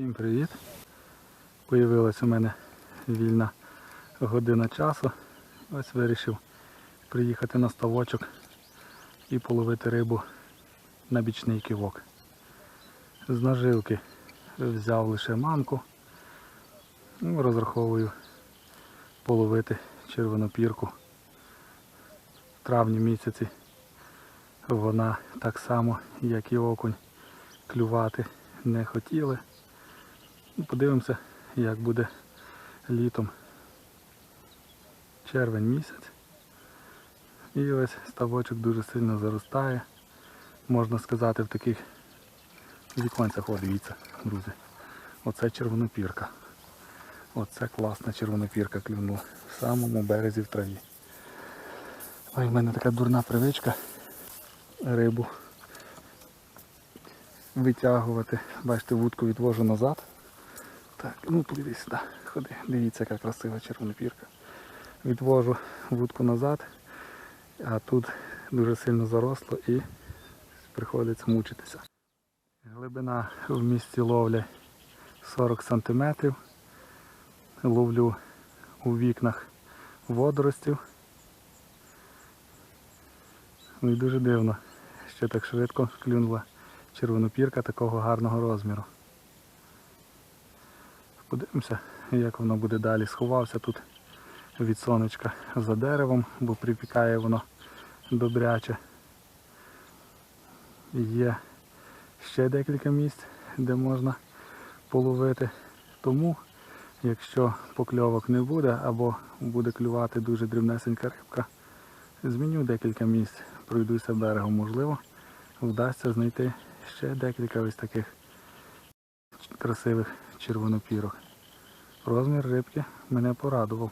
Всім привіт! Появилась у мене вільна година часу. Ось вирішив приїхати на ставочок і половити рибу на бічний кивок. З наживки взяв лише манку. Ну, розраховую половити червонопірку. В травні місяці вона так само, як і окунь, клювати не хотіли. Ну, Подивимося, як буде літом. Червень місяць. І ось ставочок дуже сильно заростає. Можна сказати в таких віконцях, о, дивіться, друзі. Оце червонопірка. Оце класна червонопірка клюнула в самому березі в траві. Ой, в мене така дурна привичка рибу витягувати. Бачите, вудку відвожу назад. Так, ну подивись сюди, ходи, дивіться, яка красива червонопірка. Відвожу вудку назад, а тут дуже сильно заросло і приходиться мучитися. Глибина в місці ловлі 40 см. Ловлю у вікнах водоростів. Ну і дуже дивно, що так швидко клюнула червонопірка такого гарного розміру. Подивимося, як воно буде далі. Сховався тут від сонечка за деревом, бо припікає воно добряче. Є ще декілька місць, де можна половити. Тому, якщо покльовок не буде або буде клювати дуже дрібнесенька рибка, зміню декілька місць, пройдуся берегом, можливо, вдасться знайти ще декілька ось таких красивих червонопірок. Розмір рибки мене порадував.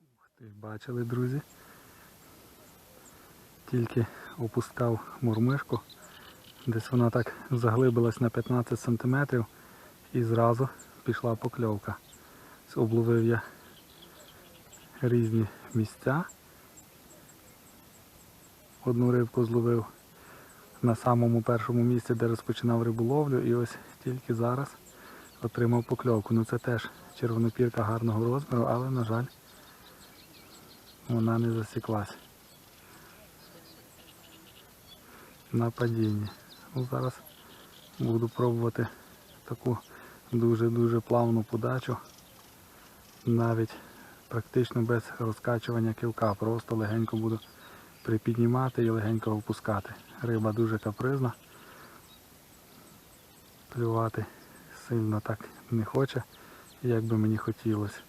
Ух ти, бачили, друзі? Тільки опускав мурмишку. Десь вона так заглибилась на 15 см і зразу пішла покльовка. Обловив я різні місця. Одну рибку зловив на самому першому місці, де розпочинав риболовлю, і ось тільки зараз отримав покльовку. Ну це теж червонопірка гарного розміру, але, на жаль, вона не засіклась. На падінні. Ну, зараз буду пробувати таку дуже-дуже плавну подачу. Навіть практично без розкачування кивка. Просто легенько буду припіднімати і легенько опускати. Риба дуже капризна. Плювати сильно так не хоче, як би мені хотілося.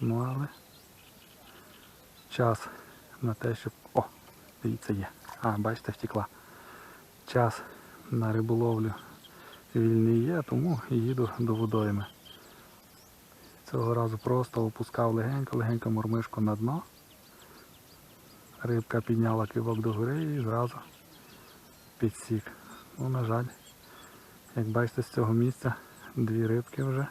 Ну але час на те, щоб... О, дивіться є. А, бачите, втекла. Час на риболовлю вільний є, тому їду до водойми. Цього разу просто опускав легенько-легенько мурмишку на дно. Рибка підняла кивок до гори і зразу підсік. Ну, на жаль, як бачите, з цього місця дві рибки вже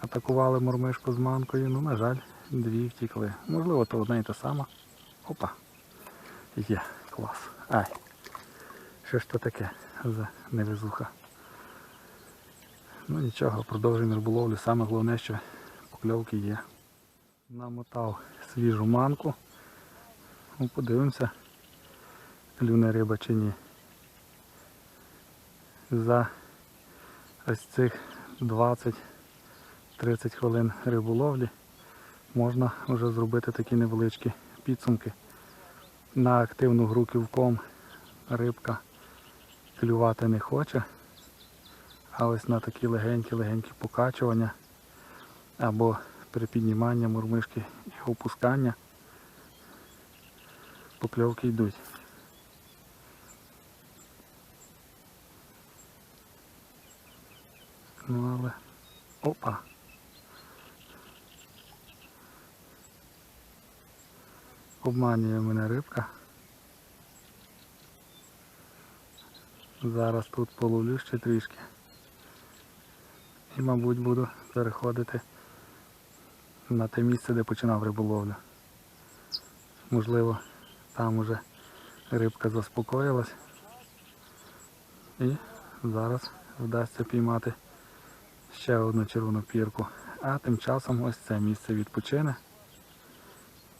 атакували мурмишку з манкою. Ну, на жаль, дві втікли. Можливо, то одна і та сама. Опа. Є, клас. Ай. Що ж то таке за невезуха? Ну нічого, продовжуємо риболовлю. Саме головне, що покльовки є. Намотав свіжу манку. Ну, подивимося, клюне риба чи ні. За ось цих 20-30 хвилин риболовлі можна вже зробити такі невеличкі підсумки. На активну гру ківком рибка клювати не хоче, а ось на такі легенькі-легенькі покачування або припіднімання мурмишки і опускання покльовки йдуть. Ну але... Опа! Обманює мене рибка. Зараз тут половлю ще трішки. І мабуть буду переходити на те місце, де починав риболовлю. Можливо, там уже рибка заспокоїлась. І зараз вдасться піймати ще одну червону пірку. А тим часом ось це місце відпочине.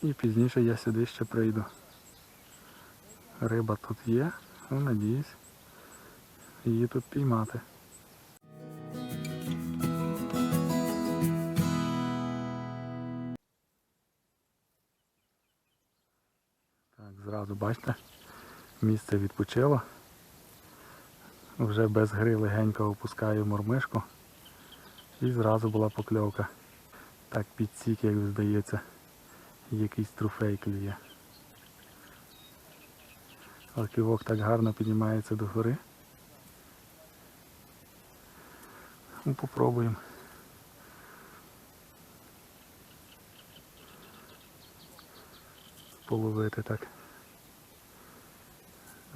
І пізніше я сюди ще прийду. Риба тут є, ну надіюсь її тут піймати. Зразу бачите, місце відпочило. Вже без гри легенько опускаю мормишку. І зразу була покльовка. Так підсік, як здається, якийсь трофей клює. Але кивок так гарно піднімається до гори. Ну, попробуємо. Половити так.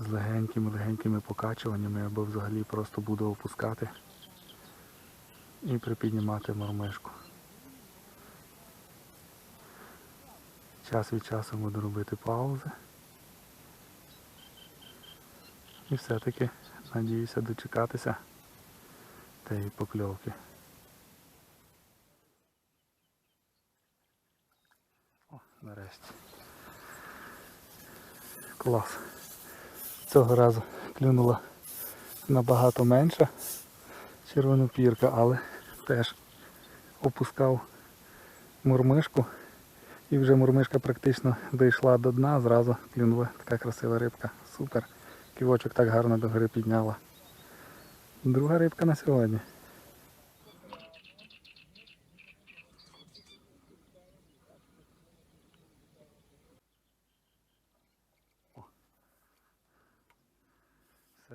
З легенькими-легенькими покачуваннями або взагалі просто буду опускати і припіднімати мормишку. Час від часу буду робити паузи. І все-таки надіюся дочекатися тієї покльовки. О, нарешті. Клас. Цього разу клюнула набагато менша червонопірка, але теж опускав мурмишку. І вже мурмишка практично дійшла до дна, зразу клюнула така красива рибка. Супер. Ківочок так гарно до гри підняла. Друга рибка на сьогодні.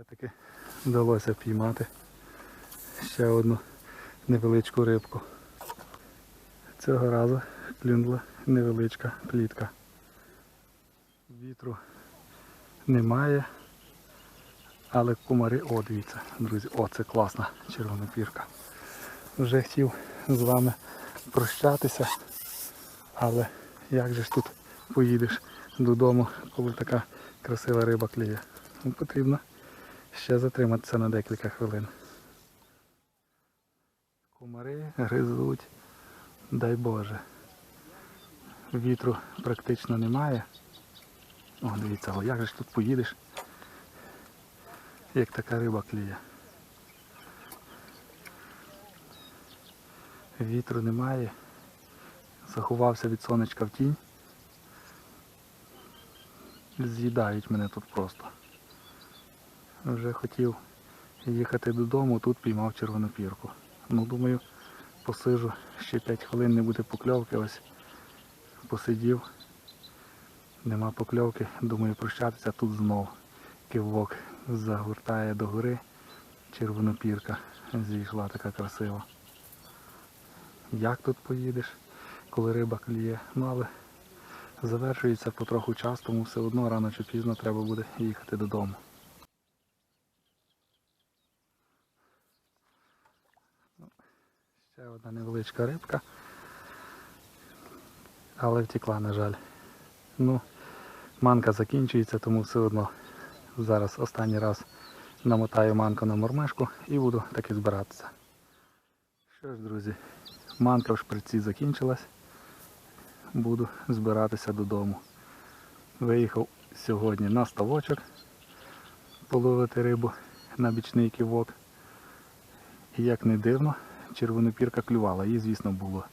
Все-таки вдалося піймати ще одну невеличку рибку. Цього разу клюнула невеличка плітка. Вітру немає. Але кумари, о, дивіться, друзі, о, це класна червона пірка. Вже хотів з вами прощатися, але як же ж тут поїдеш додому, коли така красива риба кліє? Ну, потрібно ще затриматися на декілька хвилин. Кумари гризуть, дай Боже. Вітру практично немає. О, дивіться, о, як же ж тут поїдеш? як така риба кліє. Вітру немає. Заховався від сонечка в тінь. З'їдають мене тут просто. Вже хотів їхати додому, тут піймав червону пірку. Ну думаю, посижу ще 5 хвилин, не буде покльовки, ось посидів. Нема покльовки, думаю прощатися тут знов кивок загортає до гори. Червонопірка зійшла така красива. Як тут поїдеш, коли риба кліє? Ну але завершується потроху час, тому все одно рано чи пізно треба буде їхати додому. Ще одна невеличка рибка. Але втекла, на жаль. Ну, манка закінчується, тому все одно Зараз останній раз намотаю манку на мормишку і буду таки збиратися. Що ж, друзі, манка в шприці закінчилась. Буду збиратися додому. Виїхав сьогодні на ставочок половити рибу на бічний ківок. І як не дивно, червонопірка клювала. Її, звісно, було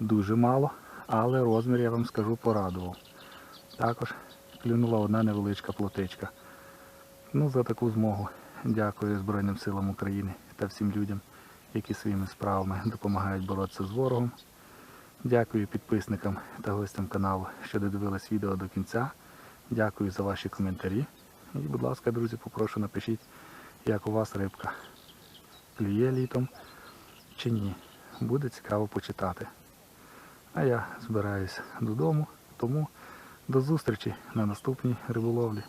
дуже мало, але розмір, я вам скажу, порадував. Також клюнула одна невеличка плотичка. Ну, за таку змогу дякую Збройним силам України та всім людям, які своїми справами допомагають боротися з ворогом. Дякую підписникам та гостям каналу, що додивились відео до кінця. Дякую за ваші коментарі. І, будь ласка, друзі, попрошу напишіть, як у вас рибка. Клює літом чи ні. Буде цікаво почитати. А я збираюсь додому, тому до зустрічі на наступній риболовлі.